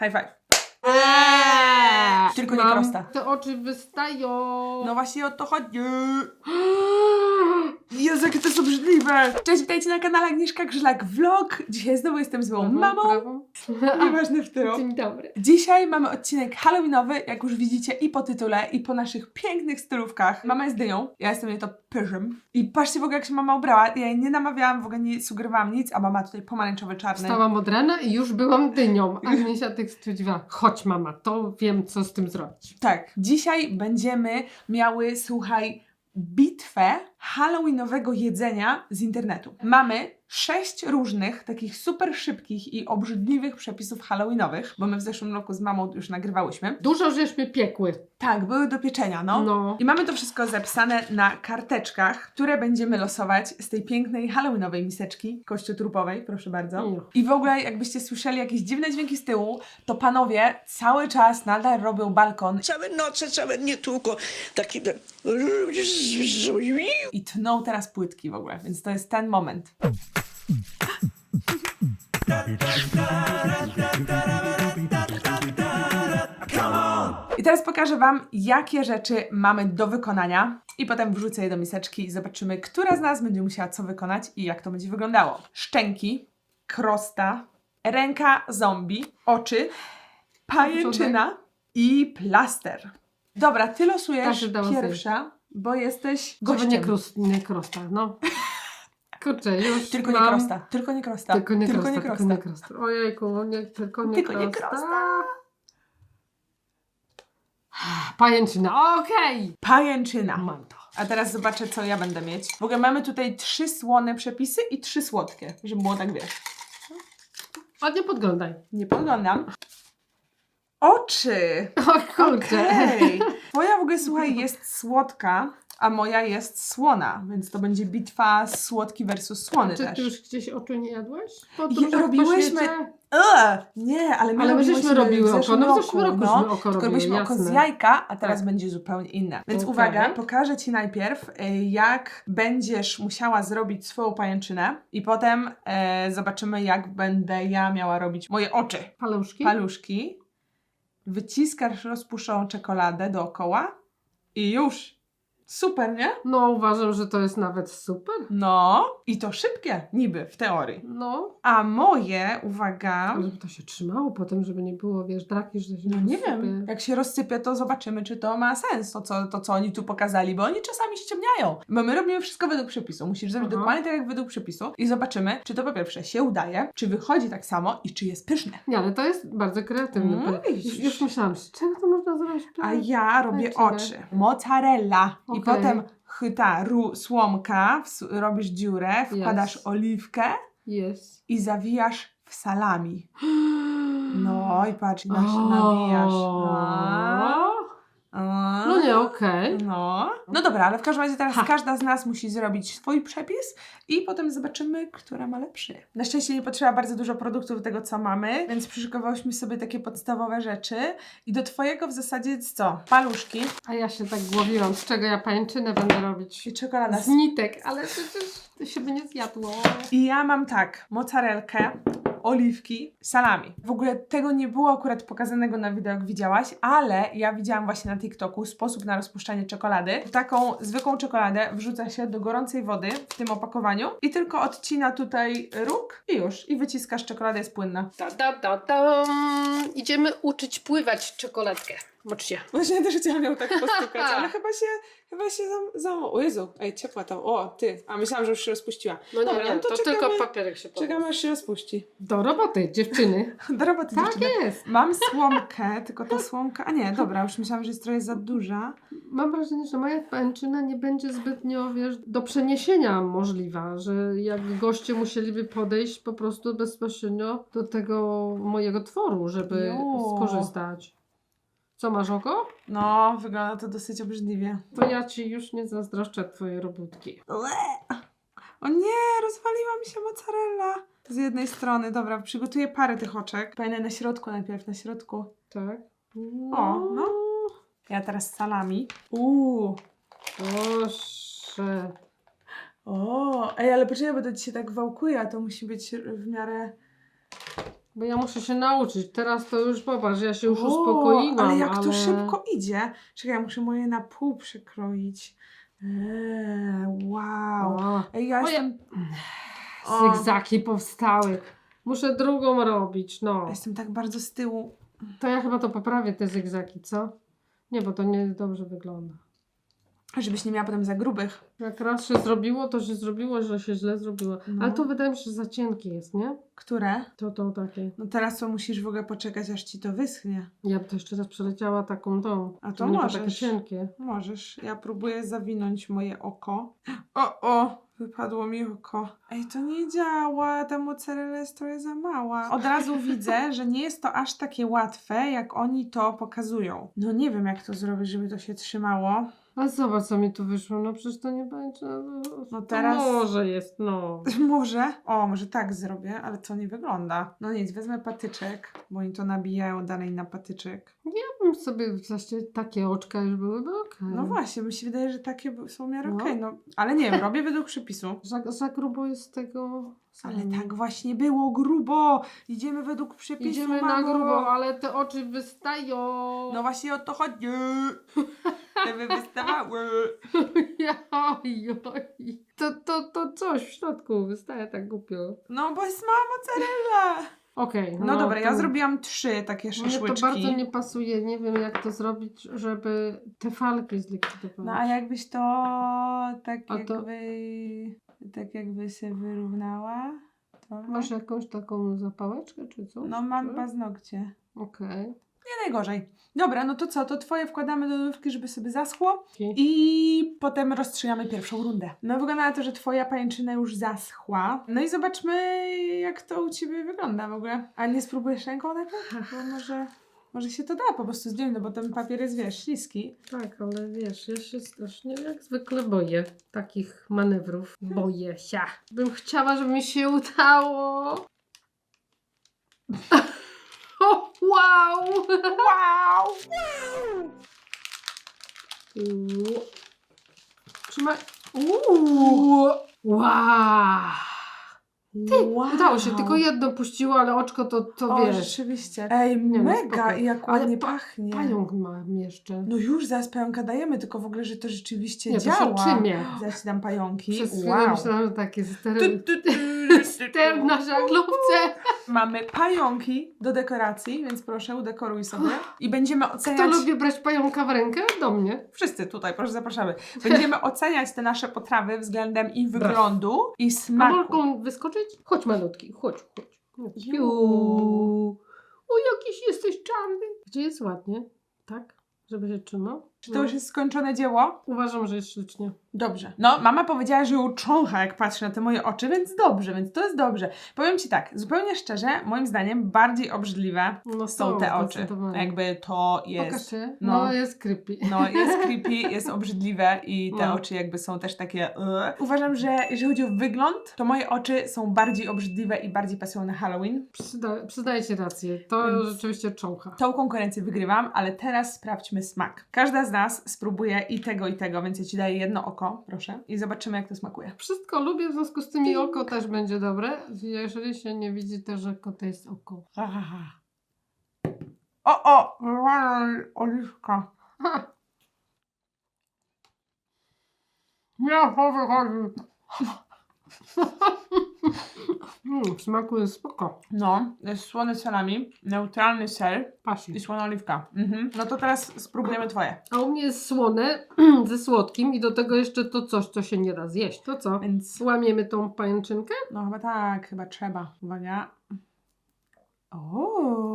High five. Eee, Tylko nie mam- prosta. Te oczy wystają. No właśnie o to chodzi. Jezu, jakie to jest obrzydliwe! Cześć, witajcie na kanale Agnieszka Grzelak Vlog. Dzisiaj znowu jestem złą Prawo, mamą. prawo. Nieważne w tylu. Dzień dobry. Dzisiaj mamy odcinek halloweenowy, jak już widzicie i po tytule, i po naszych pięknych stylówkach. Mama jest dynią, ja jestem jej to pyżem. I patrzcie w ogóle, jak się mama ubrała. Ja jej nie namawiałam, w ogóle nie sugerowałam nic, a mama tutaj pomarańczowy, czarny. Wstałam od rana i już byłam dynią. Agniesia tak stwierdziła, chodź mama, to wiem co z tym zrobić. Tak, dzisiaj będziemy miały, słuchaj, bitwę halloweenowego jedzenia z internetu. Mamy sześć różnych, takich super szybkich i obrzydliwych przepisów halloweenowych, bo my w zeszłym roku z mamą już nagrywałyśmy. Dużo żeśmy piekły. Tak, były do pieczenia, no. No. I mamy to wszystko zapisane na karteczkach, które będziemy losować z tej pięknej halloweenowej miseczki kościotrupowej, proszę bardzo. No. I w ogóle, jakbyście słyszeli jakieś dziwne dźwięki z tyłu, to panowie cały czas nadal robią balkon Całe noce, całe nie tylko taki... i tną teraz płytki w ogóle, więc to jest ten moment. I teraz pokażę Wam, jakie rzeczy mamy do wykonania i potem wrzucę je do miseczki i zobaczymy, która z nas będzie musiała co wykonać i jak to będzie wyglądało. Szczęki, krosta, ręka zombie, oczy, pajęczyna i plaster. Dobra, Ty losujesz Każdy dał pierwsza, bo jesteś Żeby gościem. nie, krus, nie krosta, no. Kurczę, już Tylko nie mam... krosta, tylko nie krosta. Tylko nie krosta, nie tylko nie krosta. Ojejku, nie, tylko nie Tylko nie krosta. krosta. Pajęczyna, okej. Pajęczyna. Mam to. A teraz zobaczę, co ja będę mieć. W ogóle mamy tutaj trzy słone przepisy i trzy słodkie, żeby było tak wiesz. Ładnie podglądaj. Nie podglądam. Oczy! O kurczę. Okej. Twoja w ogóle, słuchaj, jest słodka, a moja jest słona, więc to będzie bitwa słodki versus słony Czy też. ty już gdzieś oczu nie jadłeś? Podróżach po robiłyśmy- świecie? Eee, nie, ale my Ale my żeśmy robiły oko. No w zeszłym roku, no. żeśmy oko Tylko robiły, robiliśmy oko z jasne. jajka, a teraz Tak. będzie zupełnie inne. Więc Okej. uwaga, pokażę Ci najpierw, y, jak będziesz musiała zrobić swoją pajęczynę i potem e, zobaczymy, jak będę ja miała robić moje oczy. Paluszki? Paluszki. Wyciskasz rozpuszczoną czekoladę dookoła i już. Super, nie? No uważam, że to jest nawet super. No. I to szybkie, niby, w teorii. No. A moje, uwaga... Żeby to się trzymało potem, żeby nie było, wiesz, draki, że się No nie rozsypie. wiem, jak się rozsypie, to zobaczymy, czy to ma sens, to co, to co oni tu pokazali, bo oni czasami ściemniają. Bo my robimy wszystko według przepisu. Musisz zrobić Aha. dokładnie tak, jak według przepisu i zobaczymy, czy to po pierwsze się udaje, czy wychodzi tak samo i czy jest pyszne. Nie, ale to jest bardzo kreatywne. Mm, Już, już myślałam, z czego to można zrobić? A ja robię oczy. Mozzarella. I Okej. potem chyta, ru, słomka, robisz dziurę, wkładasz Yes. oliwkę Jest. i zawijasz w salami. No i patrz, nasz, nawijasz. A, No nie, okej. No. No dobra, ale w każdym razie teraz Ha. każda z nas musi zrobić swój przepis i potem zobaczymy, która ma lepszy. Na szczęście nie potrzeba bardzo dużo produktów tego, co mamy, więc przyszykowałyśmy sobie takie podstawowe rzeczy. I do twojego w zasadzie co? Paluszki A ja się tak głowiłam, z czego ja pajęczynę będę robić. i czekolada. Z nitek, ale przecież to się by nie zjadło. I ja mam tak, mozzarelkę, oliwki, salami. W ogóle tego nie było akurat pokazanego na wideo, jak widziałaś, ale ja widziałam właśnie na TikToku sposób na rozpuszczanie czekolady. Taką zwykłą czekoladę wrzuca się do gorącej wody w tym opakowaniu i tylko odcina tutaj róg i już. I wyciskasz, czekolada jest płynna. Da, da, da, da. Idziemy uczyć pływać czekoladkę. Moczcie. Właśnie też chciałam ją tak postukać, ale chyba się, chyba się za, za... O Jezu, ej, ciepła tam. O, ty. A myślałam, że już się rozpuściła. No nie, Dobra, nie, no to to, czekamy- tylko papierek się poda. Czekamy, aż się rozpuści. Do roboty, dziewczyny. Do roboty, tak dziewczyny. jest. Mam słomkę, tylko ta słomka. A nie, dobra, już myślałam, że jest trochę za duża. Mam wrażenie, że moja pajęczyna nie będzie zbytnio, wiesz, do przeniesienia możliwa, że jak goście musieliby podejść po prostu bezpośrednio do tego mojego tworu, żeby Jo. skorzystać. Co, masz oko? No, wygląda to dosyć obrzydliwie. To ja ci już nie zazdroszczę twojej robótki. Ue. O nie, rozwaliła mi się mozzarella. Z jednej strony, dobra, przygotuję parę tych oczek. Fajne na środku najpierw, na środku. Tak? O, no. Ja teraz salami. Uuu. Proszę. O, ej, ale poczekaj, bo to ci się tak wałkuje, a to musi być w miarę... Bo ja muszę się nauczyć. Teraz to już popatrz, ja się już O, uspokoiłam. Ale jak to szybko idzie. Czekaj, ja muszę moje na pół przekroić. Eee, wow. O, Ej, ja Moje- jestem... O, Zygzaki powstały. Muszę drugą robić, no. jestem tak bardzo z tyłu. To ja chyba to poprawię te zygzaki, co? Nie, bo to nie dobrze wygląda. Żebyś nie miała potem za grubych. Jak raz się zrobiło, to się zrobiło, że się źle zrobiło. No. Ale to wydaje mi się, że za cienkie jest, nie? Które? To, to takie. No teraz to musisz w ogóle poczekać, aż ci to wyschnie. Ja bym to jeszcze raz przeleciała taką tą. A to było takie możesz. cienkie. Możesz. Ja próbuję zawinąć moje oko. O, o! Wypadło mi oko. Ej, to nie działa. Ta mozzarella jest trochę za mała. Od razu widzę, że nie jest to aż takie łatwe, jak oni to pokazują. No nie wiem, jak to zrobić, żeby to się trzymało. A zobacz, co mi tu wyszło. No przecież to nie będzie. No, to teraz- Może jest, no. Może. O, może tak zrobię, ale to nie wygląda. No nic, wezmę patyczek, bo oni to nabijają dalej na patyczek. Ja bym sobie w zasadzie takie oczka już byłyby okej. No właśnie, mi się wydaje, że takie są w miarę No. okej, no. Ale nie wiem, robię według przepisu. Za, za grubo jest tego. Ale tak właśnie było, grubo. Idziemy według przepisu, Idziemy na mamo. grubo, ale te oczy wystają. No właśnie o to chodzi. Żeby wystawały. Joj, joj. To, to, to coś w środku wystaje tak głupio. No bo jest mała mozzarella. Okej. No, dobra, ja to- zrobiłam trzy takie Mnie szaszłyczki. to bardzo nie pasuje. Nie wiem, jak to zrobić, żeby te falki zlikwidować. No a jakbyś to tak A to- jakby tak jakby się wyrównała? To... Masz jakąś taką zapałeczkę, czy coś? No mam paznokcie. Okej. Nie najgorzej. Dobra, no to co? To twoje wkładamy do lodówki, żeby sobie zaschło i potem rozstrzygamy pierwszą rundę. No wygląda na to, że twoja pajęczyna już zaschła. No i zobaczmy, jak to u ciebie wygląda w ogóle. A nie spróbujesz ręką najpierw? Bo może, może się to da po prostu zdjąć, no bo ten papier jest, wiesz, śliski. Tak, ale wiesz, ja się strasznie jak zwykle boję takich manewrów. Boję się. Bym chciała, żeby mi się udało. wow! Wow! Trzymaj. Uuu! Wow! Ty, wow. udało się, tylko jedno puściło, ale oczko to, to O, wiesz. rzeczywiście. Ej, Nie no, mega! spoko. I jak Ale ładnie pa- pachnie. Pająk mam jeszcze. No już, zaraz pająka dajemy, tylko w ogóle, że to rzeczywiście Nie, to działa. się czymie. Zaraz ci dam pająki. Przez chwilę wow. myślałam, że takie tu, tu, ster na żaglówce. Mamy pająki do dekoracji, więc proszę udekoruj sobie. I będziemy Kto oceniać... lubi brać pająka w rękę? Do mnie. Wszyscy tutaj, proszę zapraszamy. Będziemy oceniać te nasze potrawy względem ich wyglądu i A smaku. mogą wyskoczyć? Chodź malutki, chodź, chodź. Ju. Ju. O, jakiś jesteś czarny. Gdzie jest ładnie? Tak? Żeby się trzymał? Czy to już jest skończone dzieło? Uważam, że jest ślicznie. Dobrze. No, mama powiedziała, że ją czącha, jak patrzy na te moje oczy, więc dobrze, więc to jest dobrze. Powiem Ci tak, zupełnie szczerze, moim zdaniem bardziej obrzydliwe No są te oczy. Jakby to jest... się. no. No, jest creepy. No, jest creepy, jest obrzydliwe i te No. oczy jakby są też takie... Yy. Uważam, że jeżeli chodzi o wygląd, to moje oczy są bardziej obrzydliwe i bardziej pasują na Halloween. Przyda, przydaję Ci rację. To Więc- rzeczywiście czącha. Tą konkurencję wygrywam, ale teraz sprawdźmy smak. Każda z nas spróbuje i tego, i tego, więc ja Ci daję jedno oko, proszę, i zobaczymy, jak to smakuje. Wszystko lubię, w związku z tym i oko też będzie dobre. Jeżeli się nie widzi, to że to jest oko. O, o! Oliwka. Ha. Nie, to wychodzi. Mm, w smaku jest spoko. No, jest słony salami, neutralny ser Pasi. i słona oliwka. Mhm. No to teraz spróbujemy Twoje. A u mnie jest słone ze słodkim i do tego jeszcze to coś, co się nie da zjeść. To co? Więc, Łamiemy tą pajęczynkę? no chyba tak, chyba trzeba. Uwaga. O!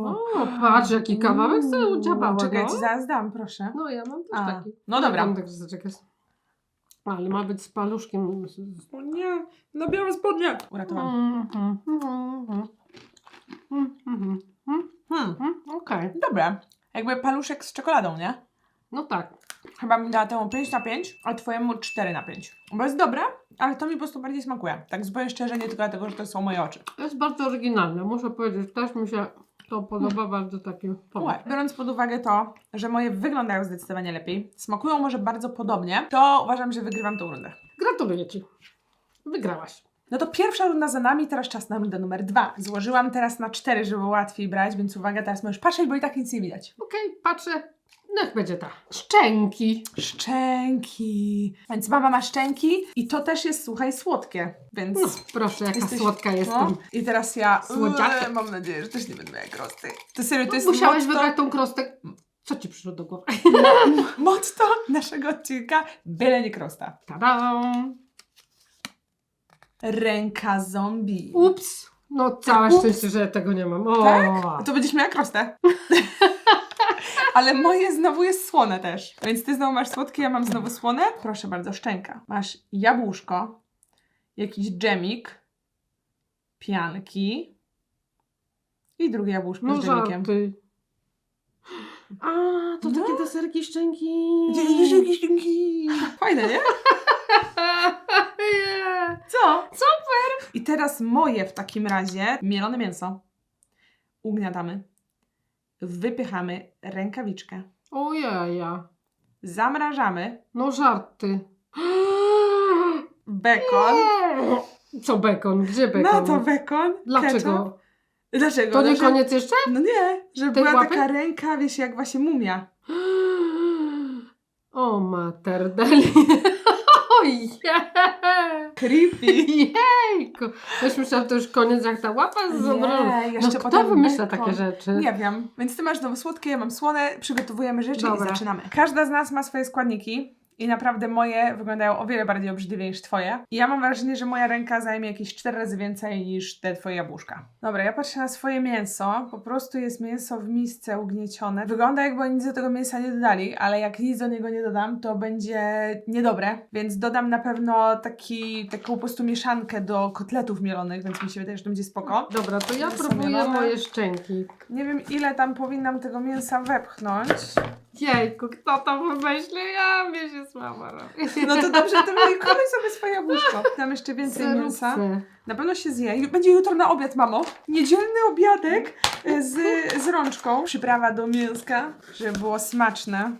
O, patrz jaki kawałek sobie udziałała, Czekaj, ja no. Ci zaraz dam, proszę. No ja mam też A, taki. no dobra. Tam tak zaczekaj. Ale ma być z paluszkiem. O nie, na białe spodnie. Uratowałam. Mhm, mhm, mhm. Mhm, mhm, Hmm, mhm. Okej. dobre. Jakby paluszek z czekoladą, nie? No tak. Chyba mi dała temu 5 na 5, a twojemu 4 na 5. Bo jest dobre, ale to mi po prostu bardziej smakuje. Tak zupełnie szczerze, nie tylko dlatego, że to są moje oczy. To jest bardzo oryginalne. Muszę powiedzieć, też mi się to podoba bardzo takie. Biorąc pod uwagę to, że moje wyglądają zdecydowanie lepiej, smakują może bardzo podobnie, to uważam, że wygrywam tą rundę. Gratuluję Ci. Wygrałaś. No to pierwsza runda za nami, teraz czas na rundę numer dwa. Złożyłam teraz na cztery, żeby łatwiej brać, więc uwaga, teraz możesz patrzeć, bo i tak nic nie widać. Okej, patrzę. Niech będzie ta. Szczęki. Szczęki. Więc mama ma szczęki i to też jest, słuchaj, słodkie, więc... No, proszę, jaka Jesteś- słodka jestem. No. I teraz ja. Słodziaczek. Eee, mam nadzieję, że też nie będę miała krosty. To serio, to No, jest Musiałeś motto, wybrać tą krostek. Co ci przyszło do głowy? motto naszego odcinka. Byle nie krosta. Tadam! Ręka zombie. Ups! No całe Ups. szczęście, że tego nie mam. O, Tak? To będziesz miała krostę. Ale moje znowu jest słone też. Więc ty znowu masz słodkie, ja mam znowu słone. Proszę bardzo, szczęka. Masz jabłuszko, jakiś dżemik, pianki i drugie jabłuszko no z dżemikiem. żarty. A, to No. takie deserki szczęki. Fajne, nie? Nie. Co? Super! I teraz moje w takim razie mielone mięso. Ugniatamy. Wypychamy rękawiczkę. Ojeja. Zamrażamy No żarty. bekon. Co bekon? Gdzie bekon? No to bekon. ketchup. Dlaczego? Dlaczego? To nie Dlaczego? koniec jeszcze? No nie, że Tej była łapy? taka ręka, wiesz, jak właśnie mumia. O materdeli. Ojej. Creepy. Jejku. Już myślałam, to już koniec, jak ta łapa z. Nie, No jeszcze kto potem wymyśla bekon. takie rzeczy? Nie wiem. Więc ty masz znowu słodkie, ja mam słone, przygotowujemy rzeczy Dobra. i zaczynamy. Każda z nas ma swoje składniki. I naprawdę moje wyglądają o wiele bardziej obrzydliwie niż twoje. I ja mam wrażenie, że moja ręka zajmie jakieś cztery razy więcej niż te twoje jabłuszka. Dobra, ja patrzę na swoje mięso. Po prostu jest mięso w misce ugniecione. Wygląda jakby oni nic do tego mięsa nie dodali, ale jak nic do niego nie dodam, to będzie niedobre. Więc dodam na pewno taki, taką po prostu mieszankę do kotletów mielonych, więc mi się wydaje, że to będzie spoko. Dobra, to ja próbuję moje szczęki. Nie wiem, ile tam powinnam tego mięsa wepchnąć. Jejku, kto to wymyślił? Ja mnie się słaba robi. No to dobrze, to mi kolej sobie swoje jabłuszko. Dam jeszcze więcej mięsa. Na pewno się zje. Będzie jutro na obiad, mamo. Niedzielny obiadek e, z, z rączką. Przyprawa do mięska, żeby było smaczne.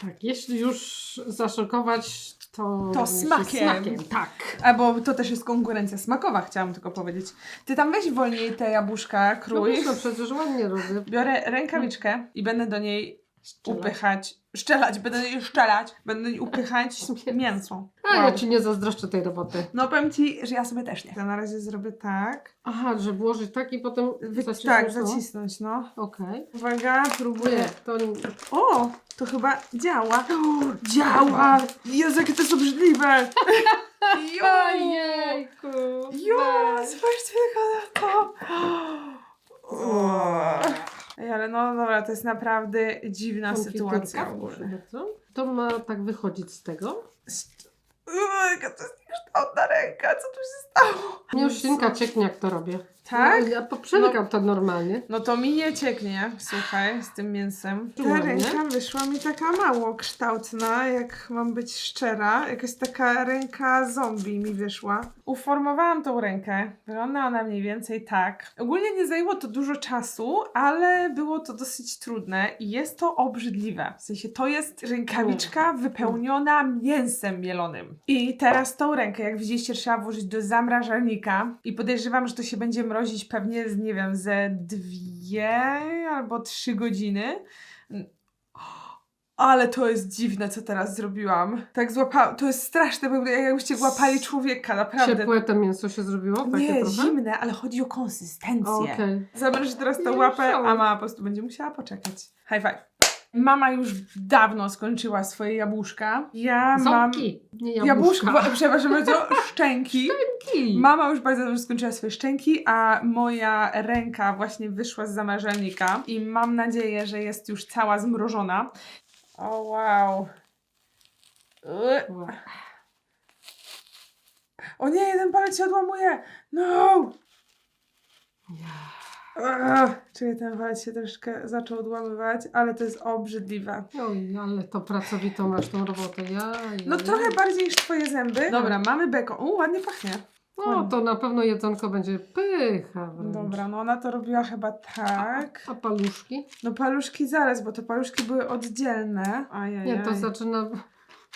Tak, jeśli już zaszokować, to... To smakiem. Smakiem, tak. Albo to też jest konkurencja smakowa, chciałam tylko powiedzieć. Ty tam weź wolniej te jabłuszka, No krój. no przecież ładnie robię. Biorę rękawiczkę i będę do niej Strzelać. upychać, szczelać, będę niej szczelać, będę niej upychać mięso. A Wow. ja ci nie zazdroszczę tej roboty. No powiem Ci, że ja sobie też nie. To na razie zrobię tak. Aha, że włożyć tak i potem Wy, zacisnąć tak, to? zacisnąć, no. Okej. Uwaga, Nie, próbuję. to nie. O, to chyba działa. działa! Jezu, jakie to jest obrzydliwe! Jo! Ojejku! Jo, zobaczcie tylko na to! O. Ej, ale no dobra, to jest naprawdę dziwna sytuacja w proszę ogóle. bardzo. To ma tak wychodzić z tego. Uuu, jaka to jest niekształtna ręka, co tu się stało? Nie już ślinka cieknie, jak to robię. Tak? No, ja poprzedykam to normalnie. No to mi nie cieknie, słuchaj, z tym mięsem. Ta ręka wyszła mi taka mało kształtna, jak mam być szczera. Jakaś taka ręka zombie mi wyszła. Uformowałam tą rękę. Wygląda ona mniej więcej tak. Ogólnie nie zajęło to dużo czasu, ale było to dosyć trudne i jest to obrzydliwe. W sensie to jest rękawiczka wypełniona mięsem mielonym. I teraz tą rękę, jak widzieliście, trzeba włożyć do zamrażalnika i podejrzewam, że to się będzie mrozić pewnie, z, nie wiem, ze dwie albo trzy godziny. Ale to jest dziwne, co teraz zrobiłam. Tak złapałam. To jest straszne, bo jakbyście łapali człowieka, naprawdę. Ciepłe to mięso się zrobiło? Takie Nie, trochę? zimne, ale chodzi o konsystencję. O, Okej. Zamrzyj teraz tą Nie łapę, a mama po prostu będzie musiała poczekać. High five. Mama już dawno skończyła swoje jabłuszka. Ja mam... Ząbki, nie Jabłuszka, jabłuszka. przepraszam bardzo, szczęki. Szczęki. Mama już bardzo dobrze skończyła swoje szczęki, a moja ręka właśnie wyszła z zamrażalnika i mam nadzieję, że jest już cała zmrożona. O wow. Ue. Ła. O nie, jeden palec się odłamuje. No! Czyli ten palec się troszkę zaczął odłamywać, ale to jest obrzydliwe. Oj, ale to pracowitą masz tą robotę. Ja, No ja. trochę bardziej niż twoje zęby. Dobra, mamy bekon. U, ładnie pachnie. No to na pewno jedzonko będzie pycha wręcz. Dobra, no ona to robiła chyba tak. A paluszki? No paluszki zaraz, bo te paluszki były oddzielne. Ajajaj. Nie, to zaczyna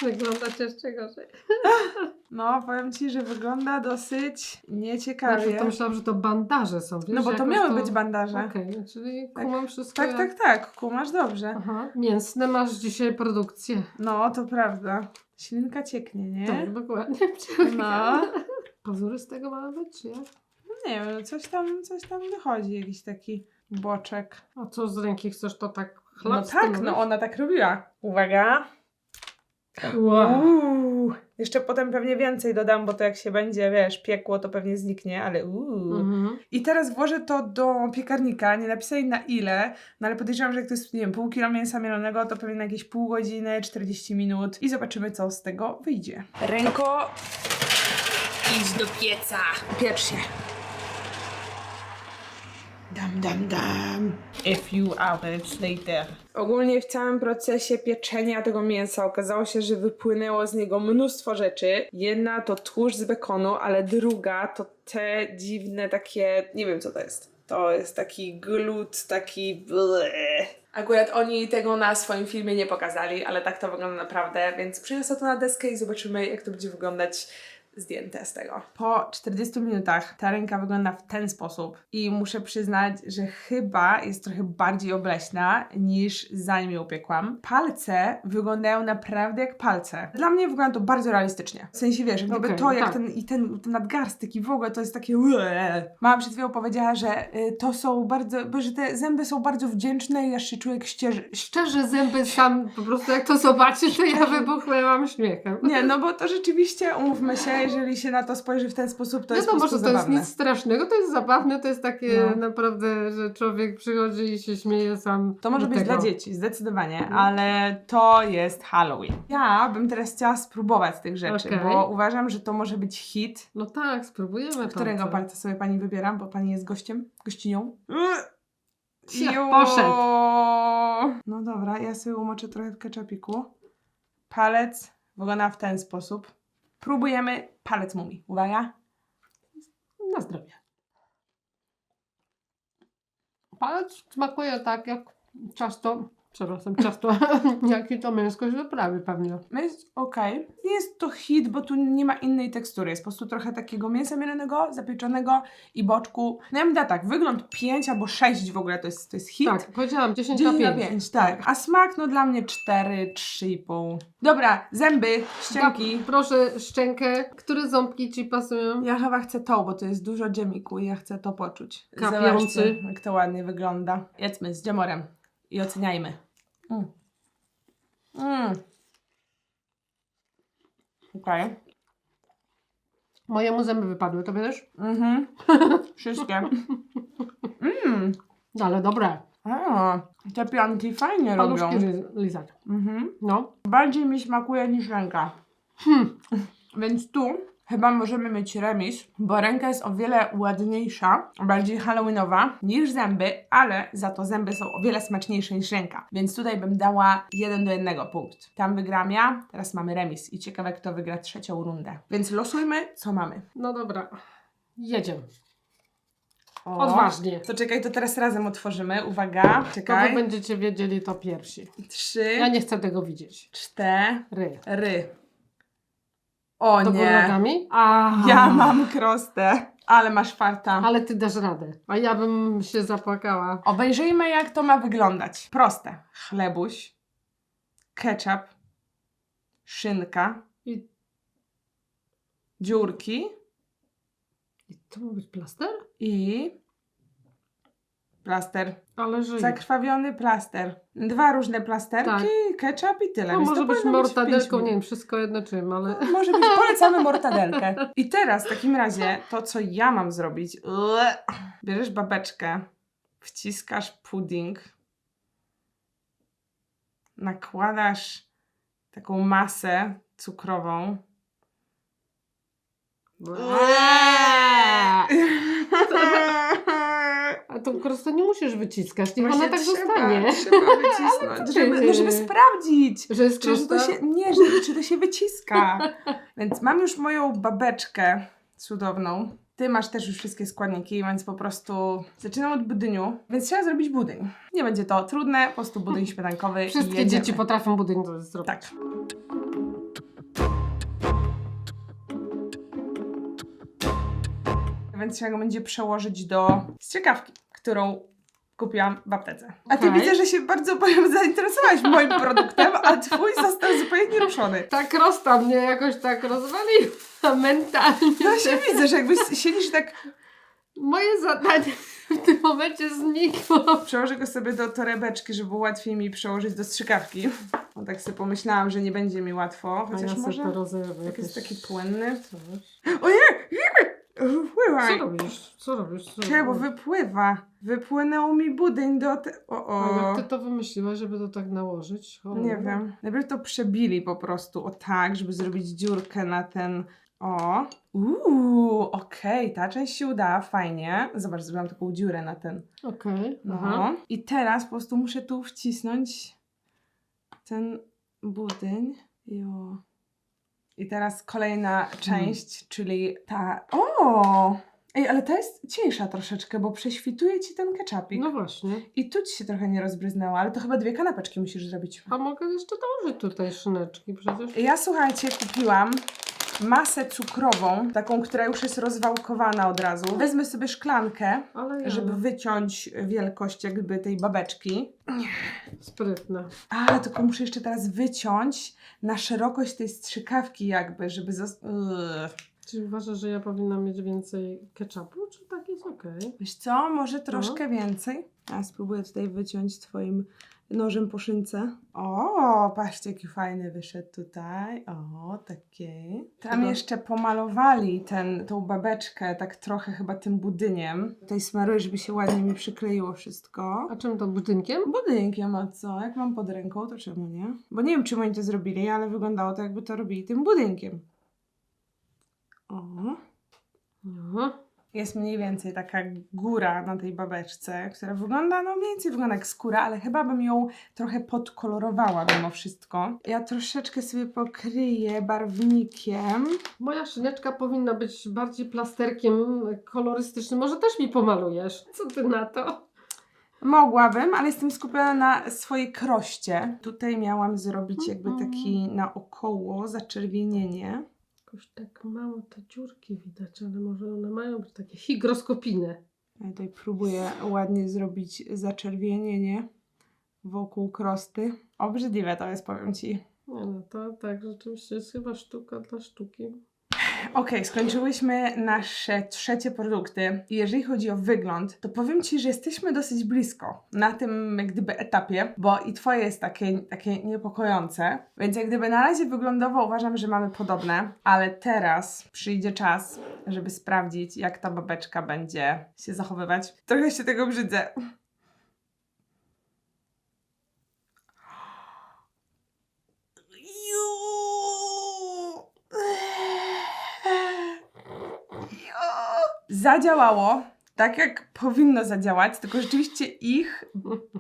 wyglądać jeszcze gorzej. No, powiem Ci, że wygląda dosyć Znaczy, nieciekawie. to myślałam, że to bandaże są, wiesz? No bo to miały być bandaże. Okej, czyli Tak. kumam wszystko Tak, jak... tak, tak, kumasz dobrze. Aha, mięsne masz dzisiaj produkcję. No, to prawda. Ślinka cieknie, nie? Tak, dokładnie. No. Pazury z tego mają być, czy jak? Nie wiem, coś tam, coś tam wychodzi, jakiś taki boczek. A co z ręki chcesz to tak No chlap tak, no ona tak robiła. Uwaga. Wow. Uuu. Jeszcze potem pewnie więcej dodam, bo to jak się będzie, wiesz, piekło, to pewnie zniknie, ale uuu. Mhm. I teraz włożę to do piekarnika, nie napisali na ile, no ale podejrzewam, że jak to jest, nie wiem, pół kilo mięsa mielonego, to pewnie na jakieś pół godziny, 40 minut i zobaczymy, co z tego wyjdzie. Ręko, idź do pieca. Piecz się. Dam, dam, dam. A few hours later. Ogólnie w całym procesie pieczenia tego mięsa okazało się, że wypłynęło z niego mnóstwo rzeczy. Jedna to tłuszcz z bekonu, ale druga to te dziwne takie, nie wiem co to jest. To jest taki glut, taki bleh. Akurat oni tego na swoim filmie nie pokazali, ale tak to wygląda naprawdę, więc przyniosę to na deskę i zobaczymy jak to będzie wyglądać zdjęte z tego. Po 40 minutach ta ręka wygląda w ten sposób i muszę przyznać, że chyba jest trochę bardziej obleśna niż zanim ją upiekłam. Palce wyglądają naprawdę jak palce. Dla mnie wygląda to bardzo realistycznie. W sensie wiesz, jak gdyby Okej, to, jak tak. ten, i ten, ten nadgarstek i w ogóle to jest takie ue. Mama przed chwilą powiedziała, że y, to są bardzo, że te zęby są bardzo wdzięczne i aż się człowiek ścieży, Szczerze zęby sam po prostu jak to zobaczysz, to ja wybuchnęłam śmiechem. Nie, no bo to rzeczywiście, umówmy się, jeżeli się na to spojrzy w ten sposób, to jest po Wiadomo, prostu że to jest nic strasznego, to jest zabawne, to jest takie No. naprawdę, że człowiek przychodzi i się śmieje sam. To może być tego. dla dzieci, zdecydowanie, Mhm. ale to jest Halloween. Ja bym teraz chciała spróbować tych rzeczy, Okej. bo uważam, że to może być hit. No tak, spróbujemy Którego palca sobie pani wybiera, bo pani jest gościem, gościnią? Jo! poszedł. No dobra, ja sobie umoczę trochę w ketchupiku. Palec wygląda w ten sposób. Próbujemy palec mumii. Uwaga. Na zdrowie. Palec smakuje tak jak ciasto, przepraszam, ciasto, jak i to z wyprawy pewnie. No Jest okej. Nie jest to hit, bo tu nie ma innej tekstury. Jest po prostu trochę takiego mięsa mielonego, zapieczonego i boczku. No ja bym dała tak, wygląd 5 albo 6 w ogóle to jest, to jest hit. Tak, powiedziałam 10 na 10 na 5. 5, tak. A smak no dla mnie 4, 3,5. Dobra, zęby, ścianki. Proszę szczękę, które ząbki Ci pasują? Ja chyba chcę to, bo to jest dużo dżemiku i ja chcę to poczuć. Kapiący. Zobaczcie, jak to ładnie wygląda. Jedzmy z dżemorem i oceniajmy. Mm. Mm. Okej. Mojemu zęby wypadły, to wiesz? Mhm. Wszystkie. Mm. No, ale dobre. A, te pianki fajnie Paluszki robią. ry- lizać. Mhm. No. Bardziej mi smakuje niż ręka. Hmm. Więc tu chyba możemy mieć remis, bo ręka jest o wiele ładniejsza, bardziej halloweenowa niż zęby, ale za to zęby są o wiele smaczniejsze niż ręka. Więc tutaj bym dała jeden do jednego punkt. Tam wygram ja, teraz mamy remis i ciekawe kto wygra trzecią rundę. Więc losujmy, co mamy. No dobra. Jedziemy. O. Odważnie. To czekaj, to teraz razem otworzymy. Uwaga, To wy czekaj. będziecie wiedzieli to pierwsi. Trzy, Ja nie chcę tego widzieć. cztery. Ry. O Do nie. nogami? A. Ja mam krostę, ale masz farta. Ale ty dasz radę. A ja bym się zapłakała. Obejrzyjmy, jak to ma wyglądać. Proste. Chlebuś, ketchup, szynka, I, dziurki i to ma być plaster? i plaster. Ale. Zakrwawiony plaster. Dwa różne plasterki, Tak. ketchup i tyle. No, Więc może być mortadelką, minut. nie wiem, wszystko jedno czym, ale. Może być, polecamy mortadelkę. I teraz w takim razie to, co ja mam zrobić. Bierzesz babeczkę, wciskasz pudding, nakładasz taką masę cukrową. A tą krostę nie musisz wyciskać, niech Właśnie ona tak trzeba, zostanie. Trzeba wycisnąć, żeby, no, żeby sprawdzić. Że jest Czy, to się, nie, że, czy to się wyciska. Więc mam już moją babeczkę cudowną. Ty masz też już wszystkie składniki, więc po prostu zaczynam od budyniu. Więc trzeba zrobić budyń. Nie będzie to trudne, po prostu budyń śmietankowy. i Wszystkie jedziemy. dzieci potrafią budyń to zrobić. Tak. więc trzeba go będzie przełożyć do strzykawki, którą kupiłam w aptece. A ty Okej. widzę, że się bardzo zainteresowałaś moim produktem, a twój został zupełnie nieruszony. Ta krosta mnie jakoś tak rozwaliła mentalnie. No się widzę, że jakbyś siedzisz tak Moje zadanie w tym momencie znikło. przełożę go sobie do torebeczki, żeby łatwiej mi przełożyć do strzykawki. No tak sobie pomyślałam, że nie będzie mi łatwo, A ja chociaż może to rozerwę. jak jest taki płynny. coś. Ojej! Co robisz? Co robisz? Co Czekaj, bo robisz? wypływa. Wypłynął mi budyń do... Te... O, A o. jak ty to wymyśliłaś, żeby to tak nałożyć? Cholera. Nie wiem. Najpierw to przebili po prostu o tak, żeby zrobić dziurkę na ten. O. Uuu, okej, ta część się udała, fajnie. Zobacz, zrobiłam taką dziurę na ten. Okej. No. aha. I teraz po prostu muszę tu wcisnąć ten budyń. Jo. I teraz kolejna część, czyli ta. O! Ej, ale ta jest cieńsza troszeczkę, bo prześwituje ci ten ketchupik. No właśnie. I tu ci się trochę nie rozbryznęło, ale to chyba dwie kanapeczki musisz zrobić. A mogę jeszcze dołożyć tutaj szyneczki przecież. Ja słuchajcie, kupiłam masę cukrową, taką, która już jest rozwałkowana od razu. Wezmę sobie szklankę, Ale ja. żeby wyciąć wielkość jakby tej babeczki. Sprytne. A, tylko muszę jeszcze teraz wyciąć na szerokość tej strzykawki jakby, żeby zas... Czy uważasz, że ja powinnam mieć więcej ketchupu, czy tak jest okej? Wiesz co, może troszkę więcej? A spróbuję tutaj wyciąć twoim nożem po szynce. O, patrzcie jaki fajny wyszedł tutaj. O, taki. Tam Chyba- jeszcze pomalowali ten, tą babeczkę tak trochę chyba tym budyniem. Tutaj smaruję, żeby się ładnie mi przykleiło wszystko. A czym to budynkiem? Budynkiem, a co? Jak mam pod ręką, to czemu nie? Bo nie wiem, czym oni to zrobili, ale wyglądało to, jakby to robili tym budynkiem. O. Jest mniej więcej taka góra na tej babeczce, która wygląda, no mniej więcej wygląda jak skóra, ale chyba bym ją trochę podkolorowała mimo wszystko. Ja troszeczkę sobie pokryję barwnikiem. Moja szyneczka powinna być bardziej plasterkiem kolorystycznym. Może też mi pomalujesz? Co ty na to? Mogłabym, ale jestem skupiona na swojej kroście. Tutaj miałam zrobić jakby Mhm. taki naokoło zaczerwienienie. Jakoś tak mało te dziurki widać, ale może one mają być takie higroskopijne. Ja tutaj próbuję ładnie zrobić zaczerwienienie wokół krosty. Obrzydliwe to jest, powiem Ci. Nie no, to tak rzeczywiście jest chyba sztuka dla sztuki. Okej, skończyłyśmy nasze trzecie produkty. Jeżeli chodzi o wygląd, to powiem Ci, że jesteśmy dosyć blisko na tym jak gdyby etapie, bo i Twoje jest takie, takie niepokojące. Więc jak gdyby na razie wyglądowo uważam, że mamy podobne, ale teraz przyjdzie czas, żeby sprawdzić, jak ta babeczka będzie się zachowywać. Trochę się tego brzydzę. Zadziałało tak, jak powinno zadziałać, tylko rzeczywiście ich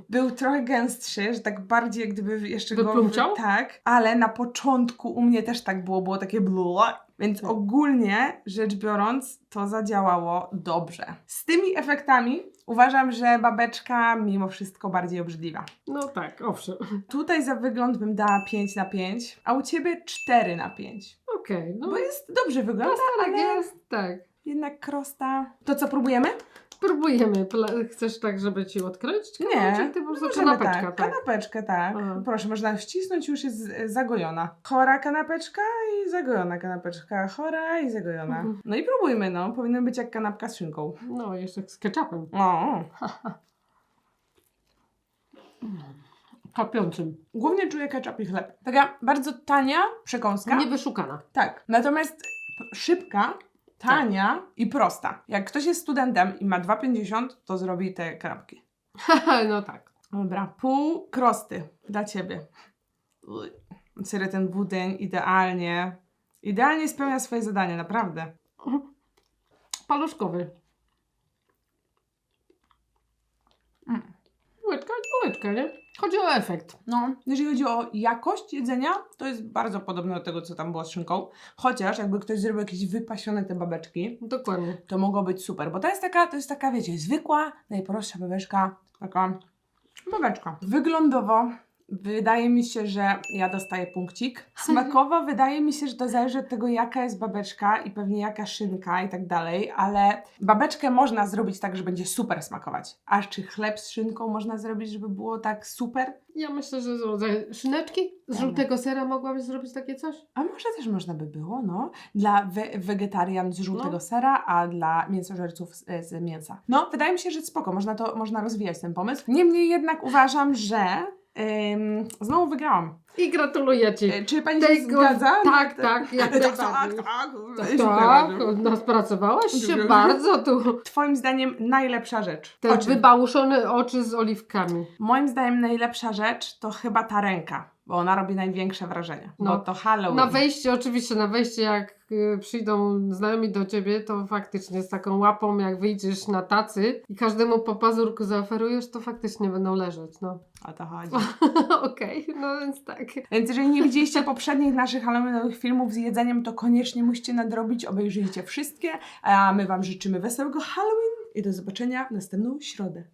był trochę gęstszy, że tak bardziej jak gdyby jeszcze go... Wyplumciał? Tak, ale na początku u mnie też tak było, było takie bluła, więc Tak. ogólnie rzecz biorąc to zadziałało dobrze. Z tymi efektami uważam, że babeczka mimo wszystko bardziej obrzydliwa. No tak, owszem. Tutaj za wygląd bym dała 5 na 5, a u Ciebie 4 na 5. Okej, no Bo jest dobrze wygląda, tak ale jest, tak. Jednak krosta... To co, próbujemy? Próbujemy. Pla- Chcesz tak, żeby ci odkroić? czy Nie, kawałeczek? Ty po prostu Możemy kanapeczka, tak. tak. Kanapeczkę, tak. Aha. Proszę, można wcisnąć, już jest e, zagojona. Chora kanapeczka i zagojona kanapeczka. Chora i zagojona. Mhm. No i próbujmy, no. Powinno być jak kanapka z szynką. No, jeszcze z ketchupem. O, Kapiącym. głównie czuję ketchup i chleb. Taka bardzo tania przekąska. Niewyszukana. Tak. Natomiast p- szybka, tania i prosta. Jak ktoś jest studentem i ma 2,50, to zrobi te kanapki. no tak. Dobra, pół krosty dla ciebie. Uj. Serio, ten budyń idealnie, idealnie spełnia swoje zadanie, naprawdę. Paluszkowy. Mm. Łyczka, łyczka, nie? Chodzi o efekt. No, jeżeli chodzi o jakość jedzenia, to jest bardzo podobne do tego, co tam było z szynką. Chociaż jakby ktoś zrobił jakieś wypasione te babeczki, Dokładnie. to mogło być super, bo to jest taka, to jest taka, wiecie, zwykła, najprostsza babeczka, taka babeczka. Wyglądowo Wydaje mi się, że ja dostaję punkcik. Smakowo wydaje mi się, że to zależy od tego, jaka jest babeczka i pewnie jaka szynka i tak dalej, ale babeczkę można zrobić tak, że będzie super smakować. A czy chleb z szynką można zrobić, żeby było tak super? Ja myślę, że z rodzaju szyneczki z Dobra. żółtego sera mogłabyś zrobić takie coś? A może też można by było, no. Dla we wegetarian z żółtego No. sera, a dla mięsożerców z, z mięsa. No, wydaje mi się, że spoko, można to, można rozwijać ten pomysł. Niemniej jednak uważam, że ym, znowu wygrałam. I gratuluję Ci. E, Czy pani się Tego- zgadza? tak, tak, jak tak, tak, najbardziej. tak. Tak, Dziękuję tak, bardzo. no, spracowałaś się Dziękuję. bardzo tu. Twoim zdaniem najlepsza rzecz. Te Oczy. wybałuszone oczy z oliwkami. Moim zdaniem najlepsza rzecz to chyba ta ręka, bo ona robi największe wrażenie. No. Bo to Halloween. Na wejście, oczywiście, na wejście, jak przyjdą znajomi do ciebie, to faktycznie z taką łapą, jak wyjdziesz na tacy i każdemu po pazurku zaoferujesz, to faktycznie będą leżeć. No, O to chodzi. okej, no więc tak. Więc jeżeli nie widzieliście poprzednich naszych Halloweenowych filmów z jedzeniem, to koniecznie musicie nadrobić, obejrzyjcie wszystkie, a my Wam życzymy wesołego Halloween i do zobaczenia w następną środę.